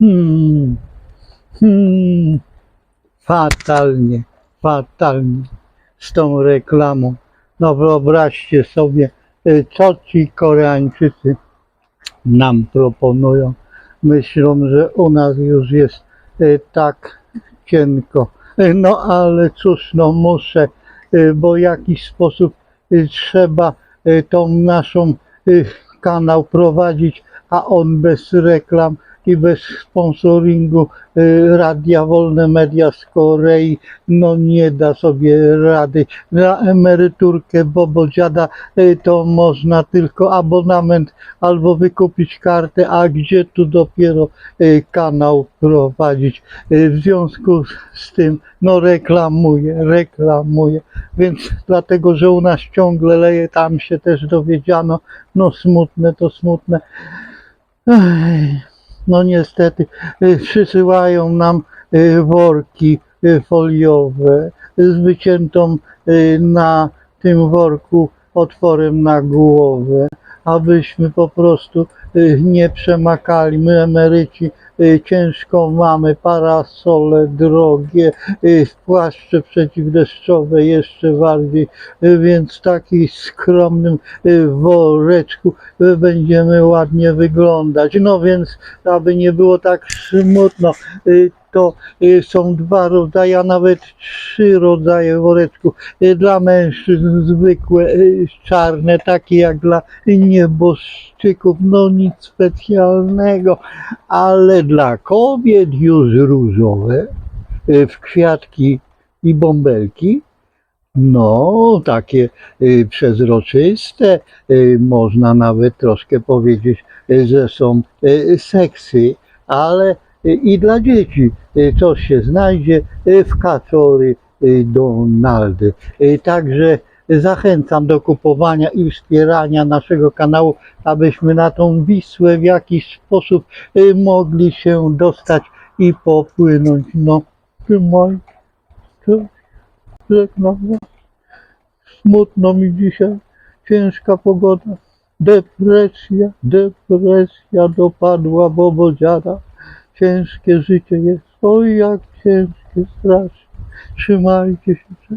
Hmm. Hmm. Fatalnie, fatalnie z tą reklamą. No wyobraźcie sobie, y, co ci Koreańczycy nam proponują. Myślą, że u nas już jest y, tak cienko. Y, No ale cóż, no muszę, bo w jakiś sposób trzeba tą naszą kanał prowadzić, a on bez reklam i bez sponsoringu y, Radia Wolne Media z Korei no nie da sobie rady. Na emeryturkę Bobo Dziada y, to można tylko abonament albo wykupić kartę, a gdzie tu dopiero y, kanał prowadzić. W związku z tym no reklamuję, reklamuję. Więc dlatego, że u nas ciągle leje, tam się też dowiedziano, no smutne to smutne. No niestety y, przysyłają nam y, worki y, foliowe z wyciętą na tym worku otworem na głowę, abyśmy po prostu nie przemakali. My emeryci y, ciężko mamy, parasole drogie, y, płaszcze przeciwdeszczowe jeszcze bardziej, y, więc w takim skromnym woreczku będziemy ładnie wyglądać. No więc, aby nie było tak smutno, to są dwa rodzaje, a nawet trzy rodzaje woreczków. Dla mężczyzn zwykłe, czarne, takie jak dla nieboszczyków, no nic specjalnego, ale dla kobiet już różowe, y, w kwiatki i bąbelki, no, takie y, przezroczyste, y, można nawet troszkę powiedzieć, że są seksy, ale i dla dzieci coś się znajdzie w kaczory Donaldy. Także zachęcam do kupowania i wspierania naszego kanału, abyśmy na tą Wisłę w jakiś sposób y, mogli się dostać i popłynąć. No, trzymaj żegnam. Smutno mi dzisiaj, ciężka pogoda, depresja, depresja dopadła bobodziada. Ciężkie życie jest, oj jak ciężkie, strasznie. Trzymajcie się,